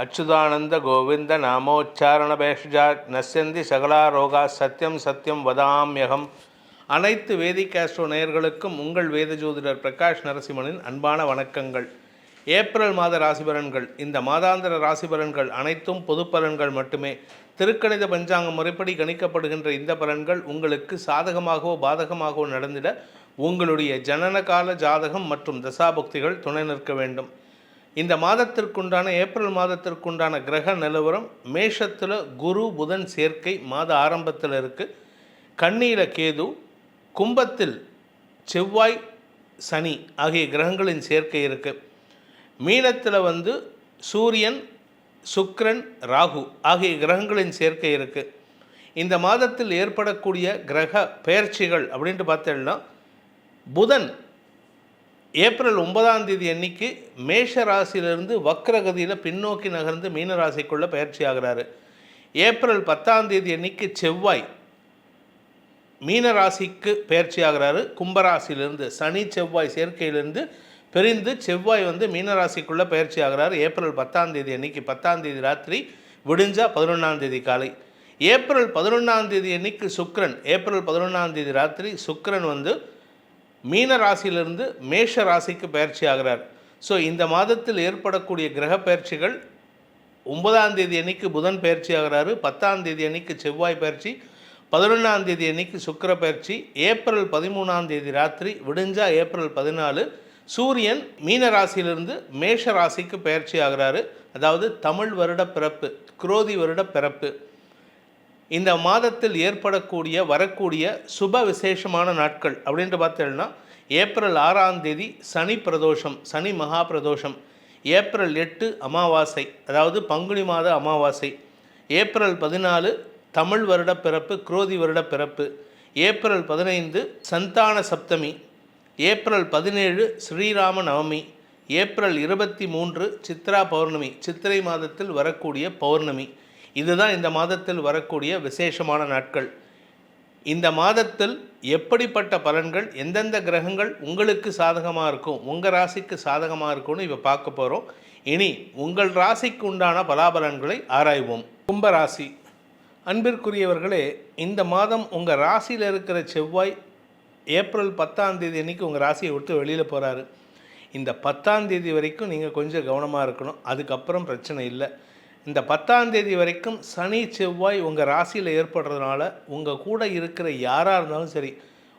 அச்சுதானந்த கோவிந்த நாமோச்சாரண பேஷஜா நசந்தி சகலா ரோகா சத்யம் சத்தியம் வதாமியகம். அனைத்து வேதிக் ஆஸ்ட்ரோ நேயர்களுக்கும் உங்கள் வேத ஜோதிடர் பிரகாஷ் நரசிம்மனின் அன்பான வணக்கங்கள். ஏப்ரல் மாத ராசிபலன்கள். இந்த மாதாந்திர ராசிபலன்கள் அனைத்தும் பொது பலன்கள் மட்டுமே. திருக்கணித பஞ்சாங்க முறைப்படி கணிக்கப்படுகின்ற இந்த பலன்கள் உங்களுக்கு சாதகமாகவோ பாதகமாகவோ நடந்திட உங்களுடைய ஜனனகால ஜாதகம் மற்றும் தசாபக்திகள் துணை நிற்க வேண்டும். இந்த மாதத்திற்குண்டான ஏப்ரல் மாதத்திற்குண்டான கிரக நிலவரம் மேஷத்தில் குரு புதன் சேர்க்கை மாத ஆரம்பத்தில் இருக்குது கண்ணீர கேது கும்பத்தில் செவ்வாய் சனி ஆகிய கிரகங்களின் சேர்க்கை இருக்குது மீனத்தில் வந்து சூரியன் சுக்ரன் ராகு ஆகிய கிரகங்களின் சேர்க்கை இருக்குது இந்த மாதத்தில் ஏற்படக்கூடிய கிரக பெயர்ச்சிகள் அப்படின்ட்டு பார்த்தோம்னா புதன் ஏப்ரல் ஒன்பதாம் தேதி அன்னைக்கு மேஷ ராசியிலிருந்து வக்ரகதியில் பின்னோக்கி நகர்ந்து மீன ராசிக்குள்ளே பயிற்சி ஆகிறாரு. ஏப்ரல் பத்தாம் தேதி அன்னைக்கு செவ்வாய் மீன ராசிக்கு பயிற்சி ஆகிறாரு. கும்பராசியிலிருந்து சனி செவ்வாய் சேர்க்கையிலிருந்து பிரிந்து செவ்வாய் வந்து மீனராசிக்குள்ளே பயிற்சி ஆகிறார். ஏப்ரல் பத்தாம் தேதி அன்னைக்கு பத்தாம் தேதி ராத்திரி விடிஞ்சா பதினொன்றாம் தேதி காலை. ஏப்ரல் பதினொன்றாம் தேதி அன்னைக்கு சுக்ரன் ஏப்ரல் பதினொன்றாம் தேதி ராத்திரி சுக்ரன் வந்து மீன ராசியிலிருந்து மேஷ ராசிக்கு பயிற்சி ஆகிறார். ஸோ இந்த மாதத்தில் ஏற்படக்கூடிய கிரக பயிற்சிகள் ஒன்பதாம் தேதி அன்னைக்கு புதன் பயிற்சி ஆகிறாரு பத்தாம் தேதி அன்னைக்கு செவ்வாய் பயிற்சி பதினொன்றாம் தேதி அன்னைக்கு சுக்கிர பயிற்சி ஏப்ரல் பதிமூணாம் தேதி ராத்திரி விடிஞ்சா ஏப்ரல் பதினாலு சூரியன் மீன ராசியிலிருந்து மேஷ ராசிக்கு பயிற்சி ஆகிறாரு. அதாவது தமிழ் வருட பிறப்பு குரோதி வருட பிறப்பு. இந்த மாதத்தில் ஏற்படக்கூடிய வரக்கூடிய சுப விசேஷமான நாட்கள் அப்படின்ட்டு பார்த்தீங்கன்னா ஏப்ரல் ஆறாம் தேதி சனி பிரதோஷம் சனி மகா பிரதோஷம் ஏப்ரல் எட்டு அமாவாசை அதாவது பங்குனி மாத அமாவாசை ஏப்ரல் பதினாலு தமிழ் வருட பிறப்பு குரோதி வருட பிறப்பு ஏப்ரல் பதினைந்து சந்தான சப்தமி ஏப்ரல் பதினேழு ஸ்ரீராம நவமி ஏப்ரல் இருபத்தி மூன்று சித்ரா பௌர்ணமி சித்திரை மாதத்தில் வரக்கூடிய பௌர்ணமி இதுதான் இந்த மாதத்தில் வரக்கூடிய விசேஷமான நாட்கள். இந்த மாதத்தில் எப்படிப்பட்ட பலன்கள் எந்தெந்த கிரகங்கள் உங்களுக்கு சாதகமாக இருக்கும் உங்கள் ராசிக்கு சாதகமாக இருக்கும்னு இப்போ பார்க்க போகிறோம் இனி உங்கள் ராசிக்கு உண்டான பலாபலன்களை ஆராய்வோம். கும்பராசி அன்பிற்குரியவர்களே இந்த மாதம் உங்கள் ராசியில் இருக்கிற செவ்வாய் ஏப்ரல் பத்தாம் தேதி அன்றைக்கி உங்கள் ராசியை விட்டு வெளியில் போகிறாரு இந்த பத்தாம் தேதி வரைக்கும் நீங்கள் கொஞ்சம் கவனமாக இருக்கணும். அதுக்கப்புறம் பிரச்சனை இல்லை. இந்த பத்தாம் தேதி வரைக்கும் சனி செவ்வாய் உங்கள் ராசியில் ஏற்படுறதுனால உங்கள் கூட இருக்கிற யாராக இருந்தாலும் சரி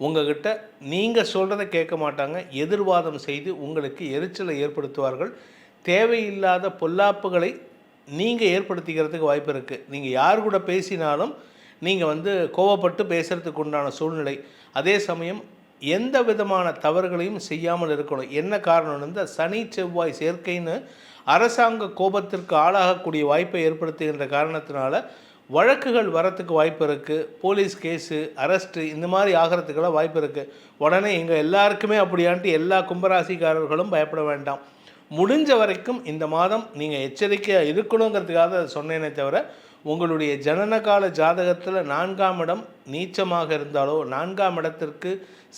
உங்ககிட்ட நீங்கள் சொல்கிறத கேட்க மாட்டாங்க. எதிர்வாதம் செய்து உங்களுக்கு எரிச்சலை ஏற்படுத்துவார்கள். தேவையில்லாத பொல்லாப்புகளை நீங்கள் ஏற்படுத்திக்கிறதுக்கு வாய்ப்பு இருக்குது நீங்கள் யார் கூட பேசினாலும் நீங்கள் வந்து கோவப்பட்டு பேசுகிறதுக்கு உண்டான சூழ்நிலை. அதே சமயம் எந்த விதமான தவறுகளையும் செய்யாமல் இருக்கணும். என்ன காரணம் இந்த சனி செவ்வாய் சேர்க்கைன்னு அரசாங்க கோபத்திற்கு ஆளாகக்கூடிய வாய்ப்பை ஏற்படுத்துகின்ற காரணத்தினால வழக்குகள் வரத்துக்கு வாய்ப்பு இருக்குது போலீஸ் கேஸு அரெஸ்ட்டு இந்த மாதிரி ஆகிறதுக்கெல்லாம் வாய்ப்பு இருக்குது உடனே இங்கே எல்லாருக்குமே அப்படியான்ட்டு எல்லா கும்பராசிக்காரர்களும் பயப்பட வேண்டாம். முடிஞ்ச வரைக்கும் இந்த மாதம் நீங்கள் எச்சரிக்கையாக இருக்கணுங்கிறதுக்காக சொன்னேனே தவிர உங்களுடைய ஜனனகால ஜாதகத்தில் நான்காம் இடம் நீச்சமாக இருந்தாலோ நான்காம் இடத்திற்கு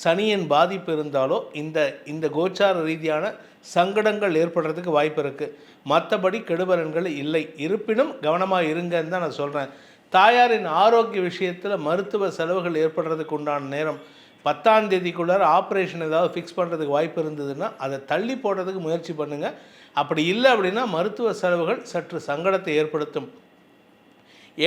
சனியின் பாதிப்பு இருந்தாலோ இந்த இந்த கோச்சார ரீதியான சங்கடங்கள் ஏற்படுறதுக்கு வாய்ப்பு இருக்குது மற்றபடி கெடுபலன்கள் இல்லை. இருப்பினும் கவனமாக இருங்கன்னு தான் நான் சொல்கிறேன் தாயாரின் ஆரோக்கிய விஷயத்தில் மருத்துவ செலவுகள் ஏற்படுறதுக்கு உண்டான நேரம். பத்தாம் தேதிக்குள்ளார ஆப்ரேஷன் ஏதாவது ஃபிக்ஸ் பண்ணுறதுக்கு வாய்ப்பு இருந்ததுன்னா அதை தள்ளி போடுறதுக்கு முயற்சி பண்ணுங்கள் அப்படி இல்லை அப்படின்னா மருத்துவ செலவுகள் சற்று சங்கடத்தை ஏற்படுத்தும்.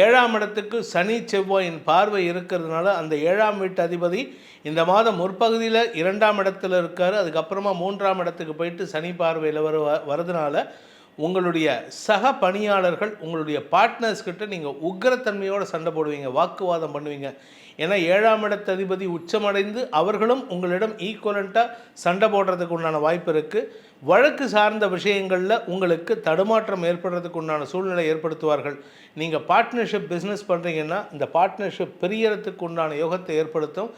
ஏழாம் இடத்துக்கு சனி செவ்வாயின் பார்வை இருக்கிறதுனால அந்த ஏழாம் வீட்டு அதிபதி இந்த மாதம் முற்பகுதியில் இரண்டாம் இடத்துல இருக்கார். அதுக்கப்புறமா மூன்றாம் இடத்துக்கு போயிட்டு சனி பார்வையில் வர வரதுனால உங்களுடைய சக பணியாளர்கள் உங்களுடைய பார்ட்னர்ஸ்கிட்ட நீங்கள் உக்ரத்தன்மையோடு சண்டை போடுவீங்க வாக்குவாதம் பண்ணுவீங்க. ஏன்னா ஏழாம் இடத்ததிபதி உச்சமடைந்து அவர்களும் உங்களிடம் ஈக்குவலண்ட்டாக சண்டை போடுறதுக்கு உண்டான வாய்ப்பு இருக்குது வழக்கு சார்ந்த விஷயங்களில் உங்களுக்கு தடுமாற்றம் ஏற்படுறதுக்கு உண்டான சூழ்நிலை ஏற்படுத்துவார்கள். நீங்கள் பார்ட்னர்ஷிப் பிஸ்னஸ் பண்ணுறீங்கன்னா இந்த பார்ட்னர்ஷிப் பிரியறதுக்கு உண்டான யோகத்தை ஏற்படுத்தும்.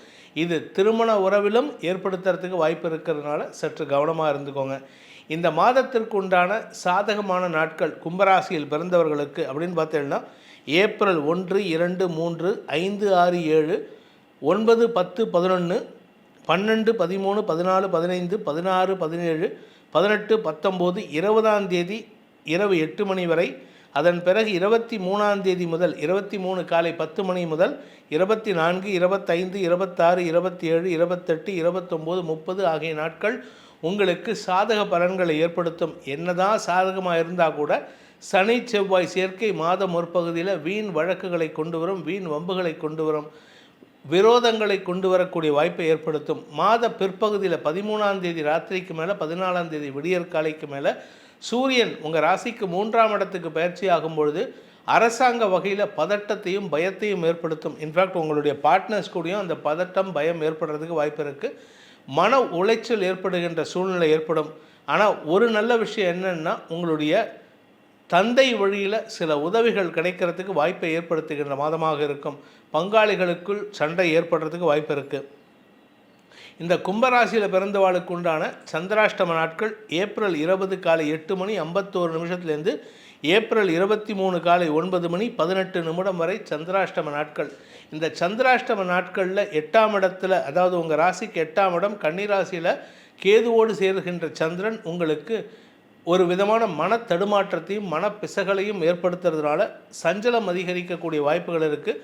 இது திருமண உறவிலும் ஏற்படுத்துறதுக்கு வாய்ப்பு இருக்கிறதுனால சற்று கவனமாக இருந்துக்கோங்க. இந்த மாதத்திற்கு உண்டான சாதகமான நாட்கள் கும்பராசியில் பிறந்தவர்களுக்கு அப்படின்னு பார்த்தீங்கன்னா ஏப்ரல் ஒன்று இரண்டு மூன்று ஐந்து ஆறு ஏழு ஒன்பது பத்து பதினொன்று பன்னெண்டு பதிமூணு பதினாலு பதினைந்து பதினாறு பதினேழு பதினெட்டு பத்தொம்போது இருபதாம் தேதி இரவு எட்டு மணி வரை அதன் பிறகு இருபத்தி மூணாம் தேதி முதல் இருபத்தி மூணு காலை பத்து மணி முதல் இருபத்தி நான்கு இருபத்தைந்து இருபத்தாறு இருபத்தி ஏழு இருபத்தெட்டு இருபத்தொம்போது முப்பது ஆகிய நாட்கள் உங்களுக்கு சாதக பலன்களை ஏற்படுத்தும். என்னதான் சாதகமாக இருந்தால் கூட சனி செவ்வாய் சேர்க்கை மாத முற்பகுதியில் வீண் வழக்குகளை கொண்டு வரும் வீண் வம்புகளை கொண்டு வரும் விரோதங்களை கொண்டு வரக்கூடிய வாய்ப்பை ஏற்படுத்தும். மாத பிற்பகுதியில் பதிமூணாம் தேதி ராத்திரிக்கு மேலே பதினாலாம் தேதி விடியற்காலைக்கு மேலே சூரியன் உங்கள் ராசிக்கு மூன்றாம் இடத்துக்கு பயிற்சி ஆகும் பொழுது அரசாங்க வகையில் பதட்டத்தையும் பயத்தையும் ஏற்படுத்தும். இன்ஃபேக்ட் உங்களுடைய பார்ட்னர்ஸ் கூடயும் அந்த பதட்டம் பயம் ஏற்படுறதுக்கு வாய்ப்பு இருக்குது மன உளைச்சல் ஏற்படுகின்ற சூழ்நிலை ஏற்படும். ஆனால் ஒரு நல்ல விஷயம் என்னென்னா உங்களுடைய தந்தை வழியில் சில உதவிகள் கிடைக்கிறதுக்கு வாய்ப்பை ஏற்படுத்துகின்ற மாதமாக இருக்கும். பங்காளிகளுக்குள் சண்டை ஏற்படுறதுக்கு வாய்ப்பு இருக்குது இந்த கும்பராசியில் பிறந்தவாளுக்கு உண்டான சந்திராஷ்டம நாட்கள் ஏப்ரல் இருபது காலை எட்டு மணி ஐம்பத்தோரு நிமிஷத்துலேருந்து ஏப்ரல் இருபத்தி மூணு காலை ஒன்பது மணி பதினெட்டு நிமிடம் வரை சந்திராஷ்டம நாட்கள். இந்த சந்திராஷ்டம நாட்களில் எட்டாம் இடத்துல அதாவது உங்கள் ராசிக்கு எட்டாம் இடம் கன்னிராசியில் கேதுவோடு சேருகின்ற சந்திரன் உங்களுக்கு ஒரு விதமான மன தடுமாற்றத்தையும் மனப்பிசகலையும் ஏற்படுத்துறதுனால சஞ்சலம் அதிகரிக்கக்கூடிய வாய்ப்புகள் இருக்குது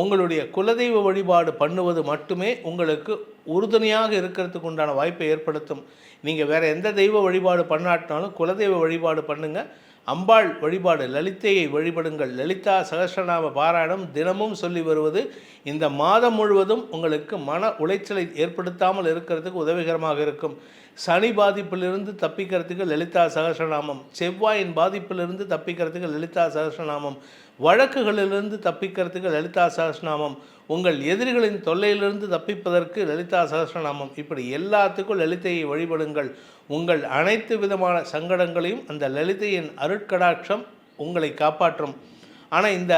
உங்களுடைய குலதெய்வ வழிபாடு பண்ணுவது மட்டுமே உங்களுக்கு உறுதுணையாக இருக்கிறதுக்கு உண்டான வாய்ப்பை ஏற்படுத்தும். நீங்கள் வேறு எந்த தெய்வ வழிபாடு பண்ணாட்டினாலும் குலதெய்வ வழிபாடு பண்ணுங்கள் அம்பாள் வழிபாடு லலிதையை வழிபடுங்கள். லலிதா சகஸ்ரநாம பாராயணம் தினமும் சொல்லி வருவது இந்த மாதம் முழுவதும் உங்களுக்கு மன உளைச்சலை ஏற்படுத்தாமல் இருக்கிறதுக்கு உதவிகரமாக இருக்கும். சனி பாதிப்பிலிருந்து தப்பிக்கிறதுக்கு லலிதா சகஸ்ரநாமம். செவ்வாயின் பாதிப்பிலிருந்து தப்பிக்கிறதுக்கு லலிதா சகஸ்ரநாமம். வழக்குகளிலிருந்து தப்பிக்கிறதுக்கு லலிதா சகசிரநாமம் உங்கள் எதிரிகளின் தொல்லையிலிருந்து தப்பிப்பதற்கு லலிதா சகசிரநாமம் இப்படி எல்லாத்துக்கும் லலிதையை வழிபடுங்கள். உங்கள் அனைத்து விதமான சங்கடங்களையும் அந்த லலிதையின் அருட்கடாட்சம் உங்களை காப்பாற்றும். ஆனால் இந்த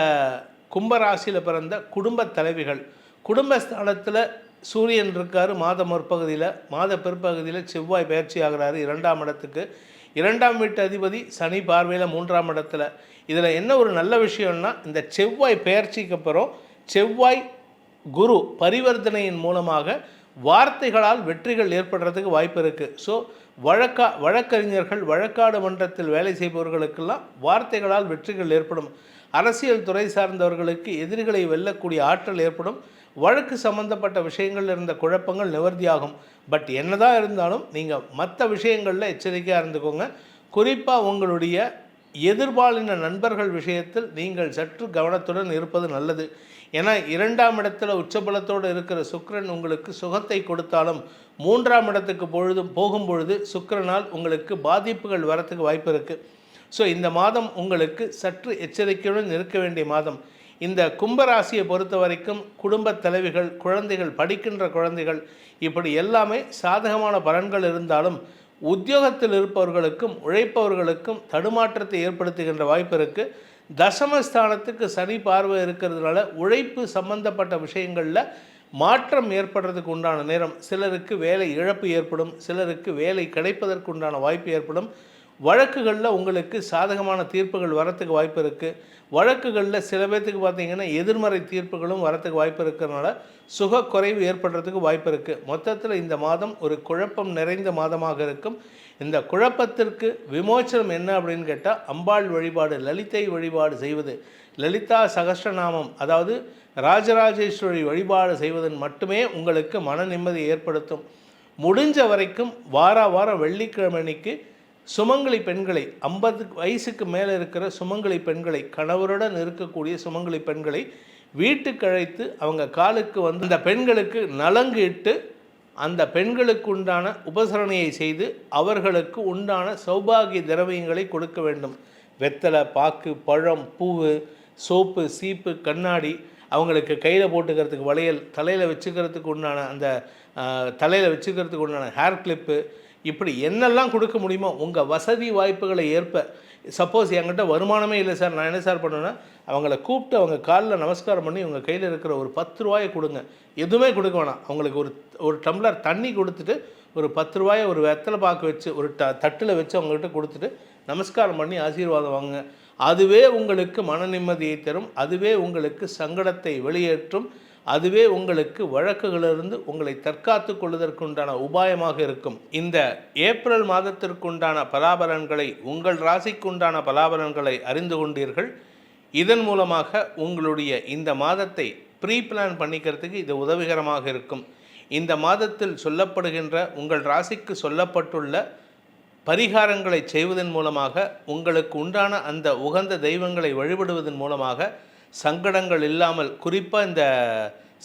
கும்பராசியில் பிறந்த குடும்ப தலைவிகள் குடும்பஸ்தானத்தில் சூரியன் இருக்கார் மாத முற்பகுதியில் மாத பிற்பகுதியில் செவ்வாய் பயிற்சி ஆகிறாரு இரண்டாம் இடத்துக்கு. இரண்டாம் வீட்டு அதிபதி சனி பார்வையில் மூன்றாம் இடத்துல. இதில் என்ன ஒரு நல்ல விஷயம்னா இந்த செவ்வாய் பெயர்ச்சிக்கு அப்புறம் செவ்வாய் குரு பரிவர்த்தனையின் மூலமாக வார்த்தைகளால் வெற்றிகள் ஏற்படுறதுக்கு வாய்ப்பு இருக்குது ஸோ வழக்கா வழக்கறிஞர்கள் வழக்காடு மன்றத்தில் வேலை செய்பவர்களுக்கெல்லாம் வார்த்தைகளால் வெற்றிகள் ஏற்படும். அரசியல் துறை சார்ந்தவர்களுக்கு எதிரிகளை வெல்லக்கூடிய ஆற்றல் ஏற்படும். வழக்கு சம்பந்தப்பட்ட விஷயங்களில் இருந்த குழப்பங்கள் நிவர்த்தியாகும். பட் என்னதான் இருந்தாலும் நீங்கள் மற்ற விஷயங்களில் எச்சரிக்கையாக இருந்துக்கோங்க. குறிப்பாக உங்களுடைய எதிர்பாலின நண்பர்கள் விஷயத்தில் நீங்கள் சற்று கவனத்துடன் இருப்பது நல்லது. ஏன்னா இரண்டாம் இடத்துல உச்சபலத்தோடு இருக்கிற சுக்கரன் உங்களுக்கு சுகத்தை கொடுத்தாலும் மூன்றாம் இடத்துக்கு பொழுதும் போகும் பொழுது சுக்கரனால் உங்களுக்கு பாதிப்புகள் வரத்துக்கு வாய்ப்பு இருக்குது ஸோ இந்த மாதம் உங்களுக்கு சற்று எச்சரிக்கையுடன் இருக்க வேண்டிய மாதம். இந்த கும்பராசியை பொறுத்த வரைக்கும் குடும்பத் தலைவிகள் குழந்தைகள் படிக்கின்ற குழந்தைகள் இப்படி எல்லாமே சாதகமான பலன்கள் இருந்தாலும் உத்தியோகத்தில் இருப்பவர்களுக்கும் உழைப்பவர்களுக்கும் தடுமாற்றத்தை ஏற்படுத்துகின்ற வாய்ப்பு இருக்குது தசமஸ்தானத்துக்கு சனி பார்வை இருக்கிறதுனால உழைப்பு சம்பந்தப்பட்ட விஷயங்களில் மாற்றம் ஏற்படுறதுக்கு உண்டான நேரம். சிலருக்கு வேலை இழப்பு ஏற்படும் சிலருக்கு வேலை கிடைப்பதற்கு உண்டான வாய்ப்பு ஏற்படும். வழக்குகளில் உங்களுக்கு சாதகமான தீர்ப்புகள் வரத்துக்கு வாய்ப்பு இருக்குது வழக்குகளில் சில பேர்த்துக்கு பார்த்தீங்கன்னா எதிர்மறை தீர்ப்புகளும் வரத்துக்கு வாய்ப்பு இருக்கிறதுனால சுகக்குறைவு ஏற்படுறதுக்கு வாய்ப்பு இருக்குது மொத்தத்தில் இந்த மாதம் ஒரு குழப்பம் நிறைந்த மாதமாக இருக்கும். இந்த குழப்பத்திற்கு விமோச்சனம் என்ன அப்படின்னு கேட்டால் அம்பாள் வழிபாடு லலிதை வழிபாடு செய்வது. லலிதா சகஸ்ரநாமம் அதாவது ராஜராஜேஸ்வரி வழிபாடு செய்வதன் மட்டுமே உங்களுக்கு மன நிம்மதியை ஏற்படுத்தும். முடிஞ்ச வரைக்கும் வார வாரம் வெள்ளிக்கிழமைக்கு சுமங்கலி பெண்களை ஐம்பது வயசுக்கு மேலே இருக்கிற சுமங்கலி பெண்களை கணவருடன் இருக்கக்கூடிய சுமங்கலி பெண்களை வீட்டுக்கு அழைத்து அவங்க காலுக்கு வந்து இந்த பெண்களுக்கு நலங்கு இட்டு அந்த பெண்களுக்கு உண்டான உபசரணையை செய்து அவர்களுக்கு உண்டான சௌபாகிய திரவியங்களை கொடுக்க வேண்டும். வெத்தலை பாக்கு பழம் பூவு சோப்பு சீப்பு கண்ணாடி அவங்களுக்கு கையில் போட்டுக்கிறதுக்கு வளையல் தலையில் வச்சுக்கிறதுக்கு உண்டான அந்த தலையில் வச்சுக்கிறதுக்கு உண்டான ஹேர் கிளிப்பு இப்படி என்னெல்லாம் கொடுக்க முடியுமோ உங்கள் வசதி வாய்ப்புகளை ஏற்ப சப்போஸ் என்கிட்ட வருமானமே இல்லை சார் நான் என்ன சார் பண்ணுவேன்னா அவங்கள கூப்பிட்டு அவங்க காலில் நமஸ்காரம் பண்ணி உங்கள் கையில் இருக்கிற ஒரு பத்து ரூபாயை கொடுங்க. எதுவுமே கொடுக்க வேணாம். அவங்களுக்கு ஒரு ஒரு டம்ளர் தண்ணி கொடுத்துட்டு ஒரு பத்து ரூபாயை ஒரு வெத்தலை பாக்கு வச்சு ஒரு ட தட்டில் வச்சு அவங்ககிட்ட கொடுத்துட்டு நமஸ்காரம் பண்ணி ஆசீர்வாதம் வாங்குங்க. அதுவே உங்களுக்கு மன நிம்மதியை தரும். அதுவே உங்களுக்கு சங்கடத்தை வெளியேற்றும். அதுவே உங்களுக்கு வழக்குகளிலிருந்து உங்களை தற்காத்து கொள்வதற்குண்டான உபாயமாக இருக்கும். இந்த ஏப்ரல் மாதத்திற்குண்டான பலாபலன்களை உங்கள் ராசிக்குண்டான பலாபலன்களை அறிந்து கொண்டீர்கள். இதன் மூலமாக உங்களுடைய இந்த மாதத்தை ப்ரீ பிளான் பண்ணிக்கிறதுக்கு இது உதவிகரமாக இருக்கும். இந்த மாதத்தில் சொல்லப்படுகின்ற உங்கள் ராசிக்கு சொல்லப்பட்டுள்ள பரிகாரங்களை செய்வதன் மூலமாக உங்களுக்கு உண்டான அந்த உகந்த தெய்வங்களை வழிபடுவதன் மூலமாக சங்கடங்கள் இல்லாமல் குறிப்பாக இந்த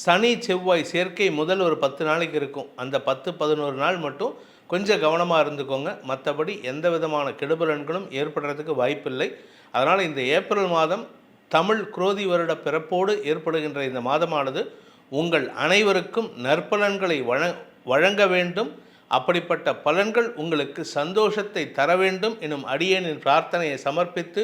சனி செவ்வாய் சேர்க்கை முதல் ஒரு பத்து நாளைக்கு இருக்கும். அந்த பத்து பதினோரு நாள் மட்டும் கொஞ்சம் கவனமாக இருந்துக்கோங்க. மற்றபடி எந்த விதமான கெடுபலன்களும் ஏற்படுறதுக்கு வாய்ப்பில்லை. அதனால் இந்த ஏப்ரல் மாதம் தமிழ் குரோதி வருட பிறப்போடு ஏற்படுகின்ற இந்த மாதமானது உங்கள் அனைவருக்கும் நற்பலன்களை வழ வழங்க வேண்டும். அப்படிப்பட்ட பலன்கள் உங்களுக்கு சந்தோஷத்தை தர வேண்டும். எனும் அடியேனின் பிரார்த்தனையை சமர்ப்பித்து